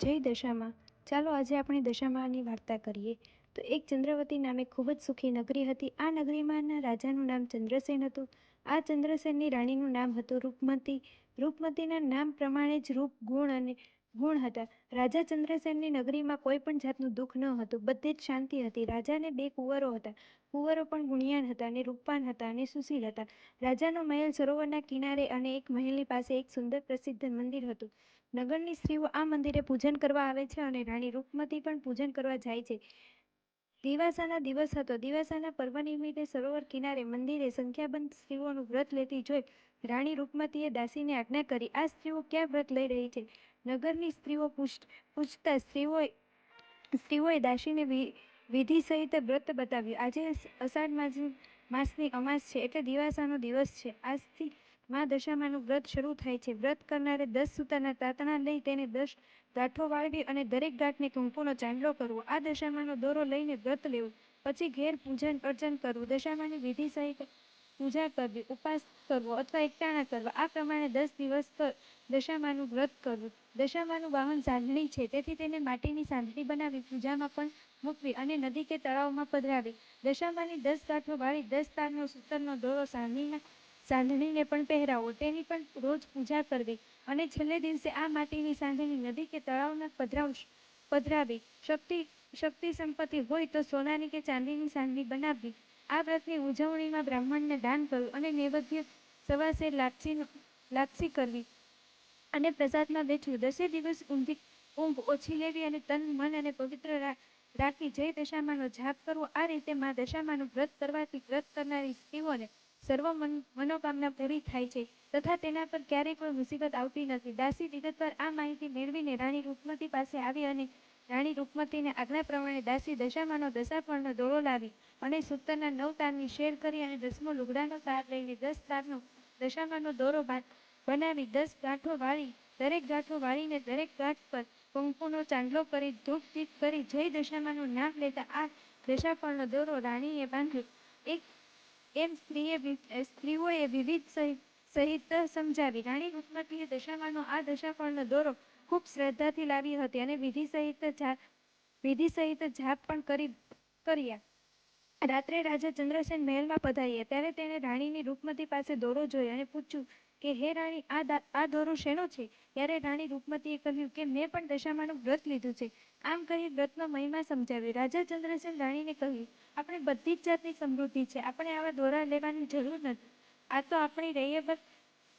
જય દશામાં. ચાલો આજે આપણે દશામાની વાર્તા કરીએ. તો એક ચંદ્રવતી નામે ખૂબ જ સુખી નગરી હતી. આ નગરીમાંના રાજાનું નામ ચંદ્રસેન હતું. આ ચંદ્રસેનની રાણીનું નામ હતું રૂપમતી. રૂપમતીના નામ પ્રમાણે જ રૂપ, ગુણ અને ગુણ હતા. રાજા ચંદ્રસેનની નગરીમાં કોઈ પણ જાતનું દુઃખ ન હતું. બધે જ શાંતિ હતી. રાજાને બે કુંવરો હતા. કુંવરો પણ ગુણિયાન હતા અને રૂપવાન હતા અને સુશીલ હતા. રાજાનો મહેલ સરોવરના કિનારે અને એક મહેલની પાસે એક સુંદર પ્રસિદ્ધ મંદિર હતું. નગરની સ્ત્રીઓ આ મંદિરે પૂજન કરવા આવે છે અને રાણી રૂપમતી પણ પૂજન કરવા જાય છે. દિવાસાના દિવસ હતો. દિવાસાના પર્વ નિમિત્તે સરોવર કિનારે મંદિરે સંખ્યાબંધ સ્ત્રીઓનું વ્રત લેતી જોઈ રાણી રૂપમતીએ દાસીને આજ્ઞા કરી, આ સ્ત્રીઓ ક્યાં વ્રત લઈ રહી છે? નગરની સ્ત્રીઓ પૂછતા સ્ત્રીઓએ સ્ત્રીઓએ દાસીને વિધિ સહિત વ્રત બતાવ્યું. આજે અષાઢ માસની અમાસ છે એટલે દિવાસાનો દિવસ છે. આજથી મા દશામાનું વ્રત શરૂ થાય છે. વ્રત કરનારે દસ સૂતાના તાતણા લઈ તેને દસ ગાંઠો વાળવી અને દરેક ગાંઠને કુંકુનો ચાંદલો કરવો. આ દશામાનો દોરો લઈને વ્રત લેવું. પછી ઘેર પૂજન અર્ચન કરવું. દશામાની વિધિ સહિત પૂજા કરવી, ઉપવાસ કરવો અથવા એકટાણા કરવા. આ પ્રમાણે દસ દિવસ દશામાનું વ્રત કરવું. દશામાનું વાહન સાંધણી છે. તેથી તેને માટીની સાંધણી બનાવી પૂજામાં પણ મૂકવી અને નદી કે તળાવમાં પધરાવી. દશામાની દસ ગાંઠો વાળી દસ તારનો સૂતરનો દોરો સાંધણીના સાંધણીને પણ પહેરાવો, તેની પણ રોજ પૂજા કરવી અને છેલ્લે દિવસે આ માટીની સાંધણી નદી કે તળાવમાં પધરાવ પધરાવી શક્તિ શક્તિ સંપત્તિ હોય તો સોનાની કે ચાંદીની સાંધણી બનાવવી. આ વ્રતની ઉજવણીમાં બ્રાહ્મણને દાન કરવું અને નૈવેદ્ય સવાસે લાપસી લાપસી કરવી અને પ્રસાદમાં વેચવું દસે દિવસ ઊંધી ઊંઘ ઓછી લેવી અને તન, મન અને પવિત્ર રાખી જય દશામાનો જાપ કરવો, આ રીતે મા દશામાનું વ્રત કરવાથી વ્રત કરનારી સ્ત્રીઓને સર્વ મનોકામના પૂરી થાય છે, તથા તેના પર ક્યારેય કોઈ મુસીબત આવતી નથી. દાસી વિગતવાર આ માહિતી મેળવીને રાણી રૂપમતી પાસે આવી અને રાણી રૂપમતીને આજ્ઞા પ્રમાણે દાસી દશામાનો દશાફળનો દોરો લાવી અને સૂતરના નવ તારની શેર કરી અને દસમો લુગડાનો તાર લઈને દસ તારનો દશામાનો દોરો બનાવી દસ ગાંઠો વાળી, દરેક ગાંઠો વાળીને દરેક ગાંઠ પર કુંકુનો ચાંદલો કરી ધૂપ કરી જય દશામાનું નામ લેતા આ દશાફળનો દોરો રાણીએ બાંધ્યો. એક એમ સ્ત્રીએ સ્ત્રીઓએ વિવિધ સહિત સમજાવી. રાણી રૂપમતીએ દશામાનો આ દશાફળનો દોરો ખૂબ શ્રદ્ધાથી લાવી હતી અને વિધિ સહિત વિધિ સહિત જાપ પણ કરી કર્યા. રાત્રે રાજા ચંદ્રસેન મહેલમાં પધાર્યા. ત્યારે તેણે રાણીની રૂપમતી પાસે દોરો જોયો અને પૂછ્યું કે, હે રાણી, આ આ દોરો શેનો છે? ત્યારે રાણી રૂપમતીએ કહ્યું કે, મેં પણ દશામાનું વ્રત લીધું છે. આમ કહી વ્રતનો મહિમા સમજાવ્યો. રાજા ચંદ્રસેન રાણીને કહ્યું, આપણે બધી જ જાતની સમૃદ્ધિ છે. આપણે આવા દોરા લેવાની જરૂર નથી. આ તો આપણી રૈયત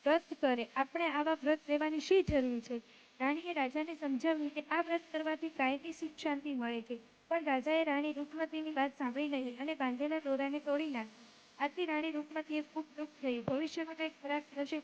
વ્રત કરે. આપણે આવા વ્રત લેવાની શી જરૂર છે? રાણીએ રાજાને સમજાવ્યું કે, આ વ્રત કરવાથી કાયમી સુખ શાંતિ મળે છે. પણ રાજાએ રાણી રૂપમતીની વાત સાંભળી નહીં અને બાંધેલા દોરાને તોડી નાખ્યો. આથી રાણી રૂપમતીએ ખૂબ દુઃખ થયું. ભવિષ્યમાં કંઈક ખરાબ થશે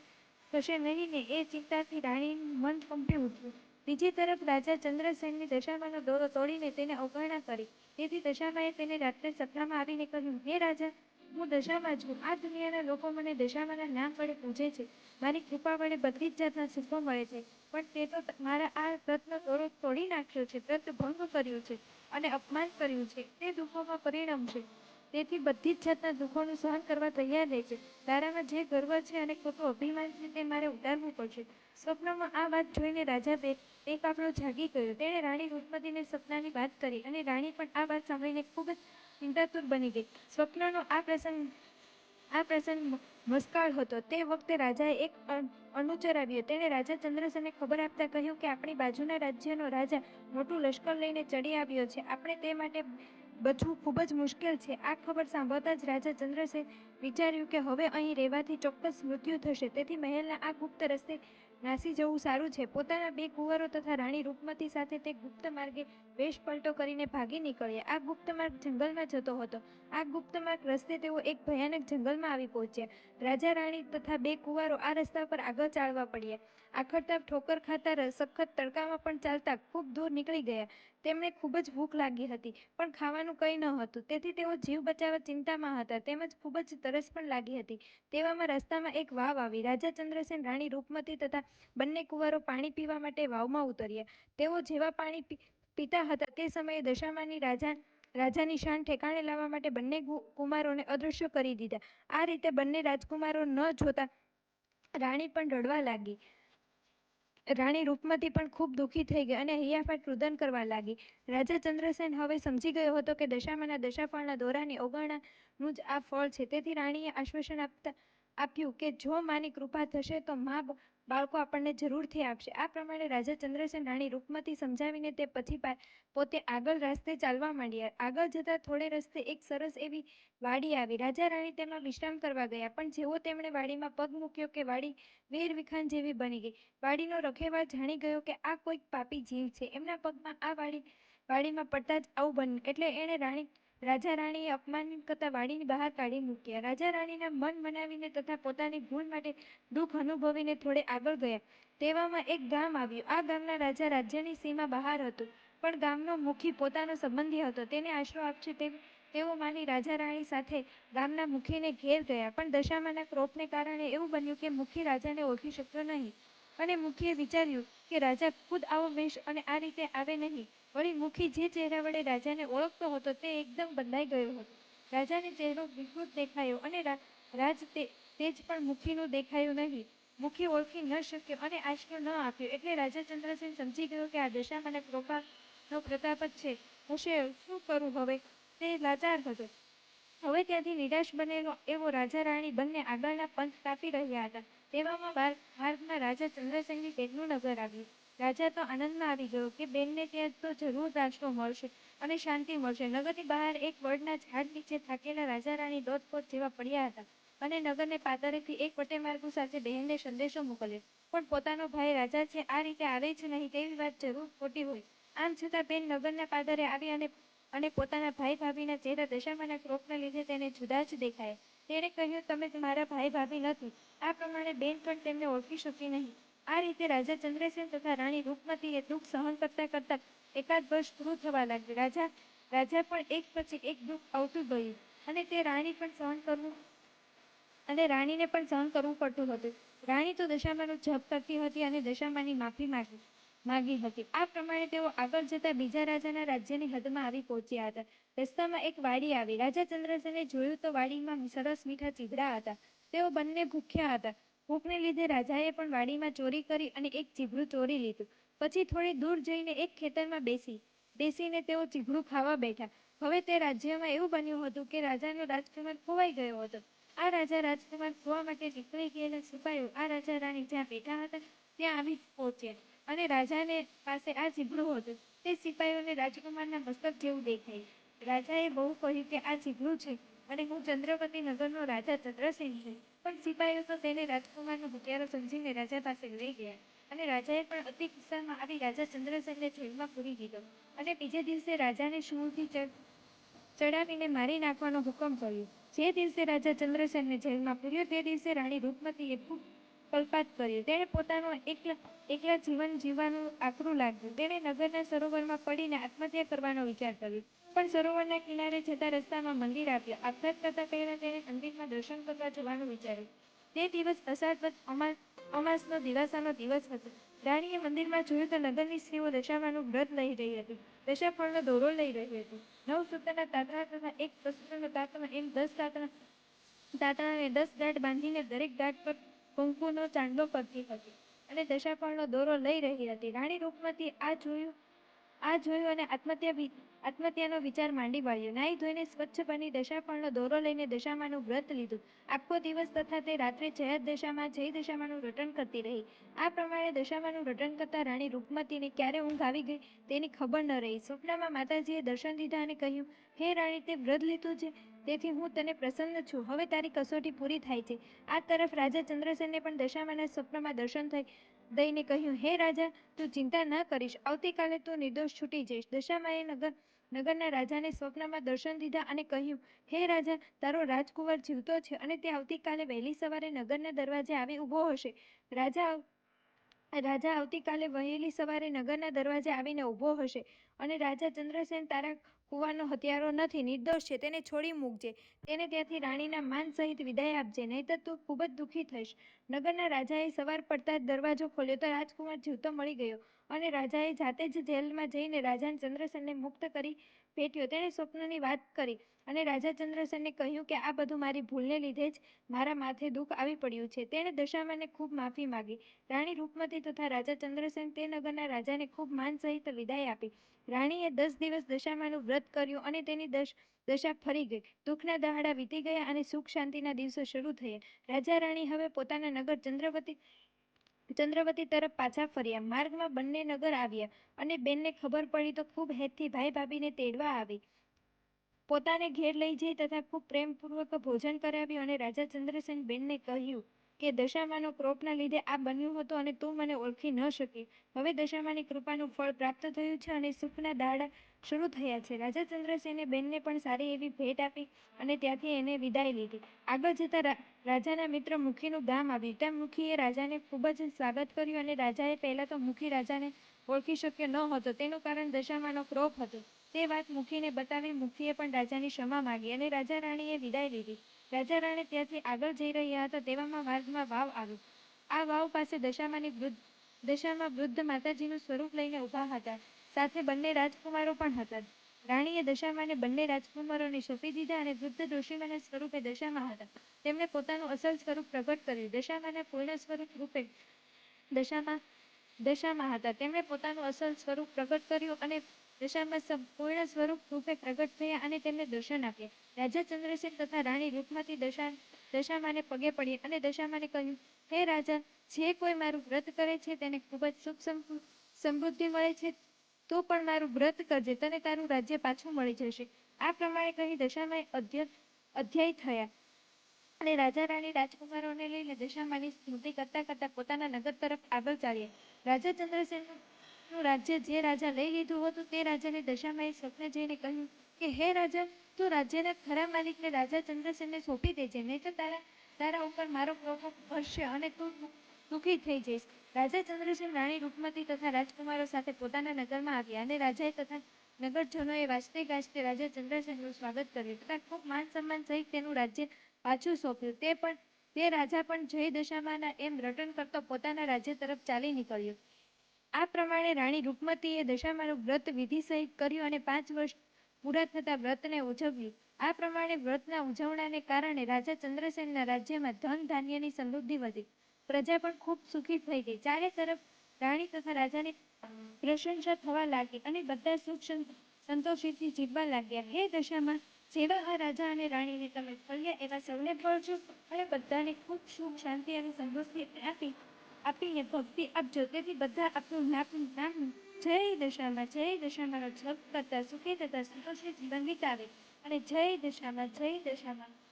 થશે નહીં ને એ ચિંતાથી રાણીનું મન કંપી ઉઠ્યું. બીજી તરફ રાજા ચંદ્રસેનની દશામાનો દોરો તોડીને તેને અવગણના કરી. તેથી દશામાએ તેને રાત્રે સપનામાં આવીને કહ્યું, હે રાજા, હું દશામાં છું. આ દુનિયાના લોકો મને દશામાના નામ વડે પૂજે છે. મારી કૃપા વડે બધી જ જાતના સુખો મળે છે. પણ તે તો મારા આ વ્રતનો દોરો તોડી નાખ્યો છે, વ્રત ભંગ કર્યું છે અને અપમાન કર્યું છે. તે દુઃખોમાં પરિણમ છે તેથી બધી જ જાતના દુઃખોનું સહન કરવા તૈયાર રહે છે. તારામાં જે ગર્વ છે અને ખોટું અભિમાન છે તે મારે ઉતારવું પડશે. સ્વપ્નમાં આ વાત જોઈને રાજા બે એક આપણો જાગી ગયો. તેણે રાણી રૂપમતીને સપનાની વાત કરી અને રાણી પણ આ વાત સાંભળીને ખૂબ જ ચિંતાતુર બની ગઈ. સ્વપ્નનો આ પ્રસંગ આ પ્રસંગ મસ્કાળ હતો. તે વખતે રાજાએ એક અનુચર આવ્યો. તેણે રાજા ચંદ્રસેનને ખબર આપતા કહ્યું કે આપણી બાજુના રાજ્યનો રાજા મોટું લશ્કર લઈને ચડી આવ્યો છે. આપણે તે માટે બચવું ખૂબ જ મુશ્કેલ છે. આ ખબર સાંભળતા જ રાજા ચંદ્રસેન વિચાર્યું કે હવે અહીં રહેવાથી ચોક્કસ મૃત્યુ થશે. તેથી મહેલના આ ગુપ્ત રસ્તે નાસી જવું સારું છે. પોતાના બે કુંવરો તથા રાણી રૂપમતી સાથે તે ગુપ્ત માર્ગે વેશ પલટો કરીને ભાગી નીકળ્યા. આ ગુપ્ત માર્ગ જંગલમાં જતો હતો. આ ગુપ્ત માર્ગ રસ્તે તેઓ એક ભયાનક જંગલમાં આવી પહોંચ્યા. રાજા, રાણી તથા બે કુંવરો આ રસ્તા પર આગળ ચાલવા પડ્યા. આખડતા ઠોકર ખાતા સખત તડકામાં પણ ચાલતા ખૂબ દૂર નીકળી ગયા. તેમને ખૂબ જ ભૂખ લાગી હતી, પણ ખાવાનું કંઈ ન હતું. તેથી તેઓ જીવ બચાવવા ચિંતામાં હતા, તેમજ ખૂબ જ તરસ પણ લાગી હતી. તેવામાં રસ્તામાં એક વાવ આવી. રાજા ચંદ્રસેન રાણી રૂપમતી તથા બંને કુંવરો પાણી પીવા માટે વાવમાં ઉતર્યા. તેઓ જેવા પાણી પીતા હતા તે સમયે દશામાની રાજા, રાજાની શાન ઠેકાણે લાવવા માટે બંને કુમારોને અદૃશ્ય કરી દીધા. આ રીતે બંને રાજકુમારો ન જોતા રાણી પણ રડવા લાગી. રાણી રૂપમતી પણ ખૂબ દુઃખી થઈ ગઈ અને હૈયાફાટ રુદન કરવા લાગી. રાજા ચંદ્રસેન હવે સમજી ગયો હતો કે દશામાના દશાફળના દોરાની અવગણનાનું જ આ ફળ છે. તેથી રાણીએ આશ્વાસન આપતા આપ્યું કે જો માની કૃપા થશે તો મા બાળકો આપણને જરૂરથી આપશે. આ પ્રમાણે રાજા ચંદ્રસેન રાણી રૂપમતી સમજાવીને તે પછી પોતે આગળ રસ્તે ચાલવા માંડ્યા. આગળ જતા થોડે રસ્તે એક સરસ એવી વાડી આવી. રાજા રાણી તેમાં વિશ્રામ કરવા ગયા, પણ જેવો તેમણે વાડીમાં પગ મૂક્યો કે વાડી વેર વિખાન જેવી બની ગઈ, વાડીનો રખેવાળ જાણી ગયો કે આ કોઈક પાપી જીવ છે. એમના પગમાં આ વાડી, વાડીમાં પડતા જ આવું બન્યું. એટલે એણે રાણી રાજા રાણીએ અપમાન કરતા વાડીની બહાર કાઢી મૂક્યા. રાજા રાણીના મન મનાવીને તથા પોતાની ભૂલ માટે દુઃખ અનુભવીને થોડે આગળ ગયા. તેવામાં એક ગામ આવ્યું. આ ગામના રાજા રાજ્યની સીમા બહાર હતું, પણ ગામનો મુખી પોતાનો સંબંધી હતો. તેને આશરો આપશે તે તેઓ માની રાજા રાણી સાથે ગામના મુખીને ઘેર ગયા. પણ દશામાના ક્રોપને કારણે એવું બન્યું કે મુખી રાજાને ઓળખી શક્યો નહીં. અને મુખીએ વિચાર્યું કે રાજા ખુદ આવો વેશ અને આ રીતે આવે નહીં. વળી મુખી જે ચહેરા વડે રાજાને ઓળખતો હતો તે એકદમ બદલાઈ ગયો હતો. રાજાને ચહેરો વિકૃત દેખાયો અને રાજ તે, તેજ પણ મુખીનું દેખાયું નહીં. મુખી ઓળખી ન શક્યો અને આશ્રય ન આપ્યો. એટલે રાજા ચંદ્રસેન સમજી ગયો કે આ દશામાં કૃપાનો પ્રતાપ જ છે. હશે શું કરું હવે? તે લાચાર હતો. હવે ત્યાંથી નિરાશ બનેલો એવો રાજા રાણી બંને આગળના પંથ કાપી રહ્યા હતા. તેવામાં માર્ગમાં રાજા ચંદ્રસેનની પેટનું નગર આવ્યું. રાજા તો આનંદમાં આવી ગયો કે બેનને ત્યાં તો જરૂર રાજનો મળશે અને શાંતિ મળશે. નગરની બહાર એક વડના ઝાડ નીચે થાકેલા રાજા રાણી દોતપોત જેવા પડ્યા હતા અને નગરને પાદરેથી એક વટેમાર્ગુ સાથે બહેનને સંદેશો મોકલ્યો. પણ પોતાનો ભાઈ રાજા છે, આ રીતે આવે જ નહીં તેવી વાત જરૂર ખોટી હોય. આમ છતાં બેન નગરના પાદરે આવી અને અને પોતાના ભાઈ ભાભીના ચહેરા દશામાના ક્રોપને લીધે તેને જુદા જ દેખાય. તેણે કહ્યું, તમે મારા ભાઈ ભાભી નથી. આ પ્રમાણે બેન પણ તેમને ઓળખી શકી નહીં. આ રીતે રાજા ચંદ્રસેન તથા રાણી રૂપમતીએ દુઃખ સહન કરતા કરતા એકાદ વર્ષ પૂરું થવા લાગ્યું. રાજા રાજા પણ એક પછી એક દુઃખ આવતું ગયું અને તે રાણી પણ સહન કરવું અને રાણીને પણ સહન કરવું પડતું હતું. રાણી તો દશામાનો જપ કરતી હતી અને દશામાની માફી માંગી, માગી હતી. આ પ્રમાણે તેઓ આગળ જતા બીજા રાજાના રાજ્યની હદમાં આવી પહોંચ્યા હતા. રસ્તામાં એક વાડી આવી. રાજા ચંદ્રસેને જોયું તો વાડીમાં સરસ મીઠા ચીગડા હતા. તેઓ બંને ભૂખ્યા હતા. ભૂખને લીધે રાજાએ પણ વાડીમાં ચોરી કરી અને એક ચીભડું ચોરી લીધું. પછી થોડી દૂર જઈને એક ખેતરમાં બેસી. બેસીને તેઓ ચીભડું ખાવા બેઠા. હવે તે રાજ્યમાં એવું બન્યું હતું કે રાજાનો રાજકુમાર ખોવાઈ ગયો હતો. આ રાજા રાજકુમાર ખોવા માટે નીકળી ગયેલા સિપાહીઓ આ રાજા રાણી જ્યાં બેઠા હતા, ત્યાં આવી પહોંચ્યા. અને રાજાને પાસે આ ચીભડું હતું. તે સિપાહીઓને રાજકુમારના મસ્તક જેવું દેખાય. રાજાએ બહુ કહ્યું કે આ ચીભડું છે અને હું ચંદ્રપતિ નગરનો રાજા ચંદ્રસેન છું. પણ સિપાહીઓ તો તેને રાજકુમારનો હત્યારો સમજીને રાજા પાસે લઈ ગયા અને રાજાએ પણ અતિ ગુસ્સામાં આવી રાજા ચંદ્રસેનને જેલમાં પૂરી દીધો અને બીજે દિવસે રાજાને શૂળથી ચડાવીને મારી નાખવાનો હુકમ કર્યો. જે દિવસે રાજા ચંદ્રસેનને જેલમાં પૂર્યો તે દિવસે રાણી રૂપમતીએ ખૂબ કલ્પાત કર્યો. તેણે પોતાનું એકલા એકલા જીવન જીવવાનું આકરું લાગ્યું. તેણે નગરના સરોવરમાં પડીને આત્મહત્યા કરવાનો વિચાર કર્યો. પણ સરોવરના કિનારે જતા રસ્તામાં મંદિર આવ્યું. આપઘાત કરતા પહેલા તેણે મંદિરમાં દર્શન કરવા જવાનું વિચાર્યું. તે દિવસ અષાઢ અમાસનો દિવાસાનો દિવસ હતો. રાણીએ મંદિરમાં જોયું તો નગરની સ્ત્રીઓ દશામાનું વ્રત લઈ રહી હતી. દશાફળનો દોરો લઈ રહ્યું હતું. નવ સૂત્રના તાતણા તથા એક સૂત્રનો તાતણા એમ દસ તાતણા, તાતણાને દસ ગાંઠ બાંધીને દરેક ગાંઠ પર કુંકુનો ચાંદલો કરતી હતી અને દશાફળનો દોરો લઈ રહી હતી. રાણી રૂપમતી આ જોયું આ જોયું અને આત્મહત્યા આત્મહત્યાનો વિચાર માંડી વાળ્યો. નાહી ધોઈને સ્વચ્છ બની દશાફળનો દોરો લઈને દશામાનું વ્રત લીધું. આખો દિવસ તથા તે રાત્રે જયત દશામાં, જય દશામાનું રટન કરતી રહી. આ પ્રમાણે દશામાનું રટન કરતા રાણી રૂપમતીને ક્યારે ઊંઘ આવી ગઈ તેની ખબર ન રહી. સ્વપ્નમાં માતાજીએ દર્શન દીધા અને કહ્યું, હે રાણી, તે વ્રત લીધું છે. તેથી હું તને પ્રસન્ન છું. હવે તારી કસોટી પૂરી થાય છે. આ તરફ રાજા ચંદ્રસેનને પણ દશામાના સ્વપ્નમાં દર્શન થઈ દઈને કહ્યું, હે રાજા, તું ચિંતા ન કરીશ. આવતીકાલે તું નિર્દોષ છૂટી જઈશ. દશામાએ નગર નગરના રાજાને સ્વપ્નમાં દર્શન દીધા અને કહ્યું, હે રાજા, તારો રાજકુંવર જીવતો છે અને તે આવતીકાલે વહેલી સવારે નગરના દરવાજે આવી ઊભો હશે. રાજા રાજા આવતીકાલે વહેલી સવારે નગરના દરવાજે આવીને ઊભો હશે અને રાજા ચંદ્રસેન તારા કુવાનો હત્યારો નથી, નિર્દોષ છે, તેને છોડી મૂકજે. તેને ત્યાંથી રાણીના માન સહિત વિદાય આપજે, નહીંતર તું ખૂબ જ દુઃખી થઈશ. નગરના રાજાએ સવાર પડતા જ દરવાજો ખોલ્યો તો રાજકુમાર જીવતો મળી ગયો. અને રાજાએ જાતે જ જેલમાં જઈને રાજાને ચંદ્રસેનને મુક્ત કરી ભેટ્યો તેણે સ્વપ્નની વાત કરી અને રાજા ચંદ્રસેનને કહ્યું કે આ બધું મારી ભૂલને લીધે જ મારા માથે દુઃખ આવી પડ્યું છે. તેણે દશામાને ખૂબ માફી માગી. રાણી રૂપમતી તથા રાજા ચંદ્રસેન તે નગરના રાજાને ખૂબ માન સહિત વિદાય આપી. રાણીએ દસ દિવસ દશામાનું વ્રત કર્યું અને તેની દશ દશા ફરી ગઈ. દુઃખના દહાડા વીતી ગયા અને સુખ શાંતિના દિવસો શરૂ થયા. રાજા રાણી હવે પોતાના નગર ચંદ્રવતી ચંદ્રવતી તરફ પાછા ફર્યા. માર્ગમાં બંને નગર આવ્યા અને બેનને ખબર પડી તો ખૂબ હેતથી ભાઈ ભાભીને તેડવા આવી. પોતાને ઘેર લઈ જઈ તથા ખૂબ પ્રેમપૂર્વક ભોજન કરાવ્યું અને રાજા ચંદ્રસેન બેનને કહ્યું કે દશામાનો ક્રોપના લીધે આ બન્યું હતું અને તું મને ઓળખી ન શકી. હવે દશામાની કૃપાનું ફળ પ્રાપ્ત થયું છે અને સુખના દાડા શરૂ થયા છે. રાજા ચંદ્રસેને બેનને પણ સારી એવી ભેટ આપી અને ત્યાંથી એને વિદાય લીધી. આગળ જતા રાજાના મિત્ર મુખીનું ગામ આવ્યું. ત્યાં મુખીએ રાજાને ખૂબ જ સ્વાગત કર્યું અને રાજાએ પહેલાં તો મુખી રાજાને ઓળખી શક્યો ન હતો. તેનું કારણ દશામાનો ક્રોપ હતો. તે વાત મુખીને બતાવી મુખીએ પણ રાજાની ક્ષમા માગી અને રાજા રાણીએ વિદાય લીધી. રાજા રાણી ત્યાંથી આગળ જઈ રહ્યા હતા, તેવામાં માર્ગમાં વાવ આવ્યો. આ વાવ પાસે દશામાની વૃદ્ધ, દશામાં વૃદ્ધ માતાજીનું સ્વરૂપ લઈને ઊભા હતા. સાથે બંને રાજકુમારો પણ હતા. રાણીએ દશામાને બંને રાજકુમારોને સોંપી દીધા અને વૃદ્ધ ઋષિમાના સ્વરૂપે દશામાં હતા. તેમણે પોતાનું અસલ સ્વરૂપ પ્રગટ કર્યું. દશામાના પૂર્ણ સ્વરૂપ રૂપે દશામાં દશામાં હતા. તેમણે પોતાનું અસલ સ્વરૂપ પ્રગટ કર્યું અને દશામાં સંપૂર્ણ સ્વરૂપ રૂપે પ્રગટ થયા અને તેમને દર્શન આપ્યા. રાજા ચંદ્રસેન તથા રાણી રૂપમાંથી દશા, દશામાને પગે પડી અને દશામાને કહ્યું, હે રાજા, જે કોઈ મારું વ્રત કરે છે તેને ખૂબ જ સુખ સમૃદ્ધિ મળે છે, તો પણ મારું વ્રત કરજે, તને તારું રાજ્ય પાછું મળી જશે. આ પ્રમાણે કહી દશામાએ અધ્ય, અધ્યાય થયા. અને રાજા રાણી રાજકુમારોને લઈને દશામાની સ્મૃતિ કરતા કરતા પોતાના નગર તરફ આગળ ચાલ્યા. રાજા ચંદ્રસેનનું નું રાજ્ય જે રાજા લઈ લીધું હતું તે રાજાને દશામાએ સ્વપ્ન જઈને કહ્યું કે, હે રાજા, તું રાજ્યના ખરા માલિકને રાજા ચંદ્રસેનને સોંપી દેજે, નહીં તો તારા તારા ઉપર મારો પ્રકોપ પડશે અને તું દુઃખી થઈ જઈશ. રાજા ચંદ્રસેન રાણી રૂપમતી તથા રાજકુમારો સાથે પોતાના નગરમાં આવ્યા અને રાજાએ તથા નગરજનોએ વાજતે ગાજતે રાજા ચંદ્રસેનનું સ્વાગત કર્યું તથા ખૂબ માન સન્માન સહિત તેનું રાજ્ય પાછું સોંપ્યું. તે પણ, તે રાજા પણ જય દશામાના એમ રટન કરતો પોતાના રાજ્ય તરફ ચાલી નીકળ્યો. આ પ્રમાણે રાણી રૂપમતીએ દશામાનું વ્રત વિધિ સહિત કર્યું અને પાંચ વર્ષ પૂરા થતા વ્રતને ઉજવ્યું. આ પ્રમાણે વ્રતના ઉજવણાને કારણે રાજા ચંદ્રસેનના રાજ્યમાં ધન ધાન્યની સમૃદ્ધિ વધી. પ્રજા પણ ખૂબ સુખી થઈ ગઈ. ચારે તરફ રાણી તથા રાજાની પ્રશંસા થવા લાગી અને બધા સુખ સંતોષીથી જીવવા લાગ્યા. હે દશામાં જેવા આ રાજા અને રાણીને તમે ફળ્યા એવા સૌને ફળજો અને બધાને ખૂબ સુખ, શાંતિ અને સંતોષી આપી. આપીને ભક્તિ આપજો તેથી બધા આપણું નામ નામ જય દશામાં જય દશામાં. જપ કરતા, સુખી થતા, સંતોષી જીવન વિતાવે. અને જય દશામાં જય દશામાં.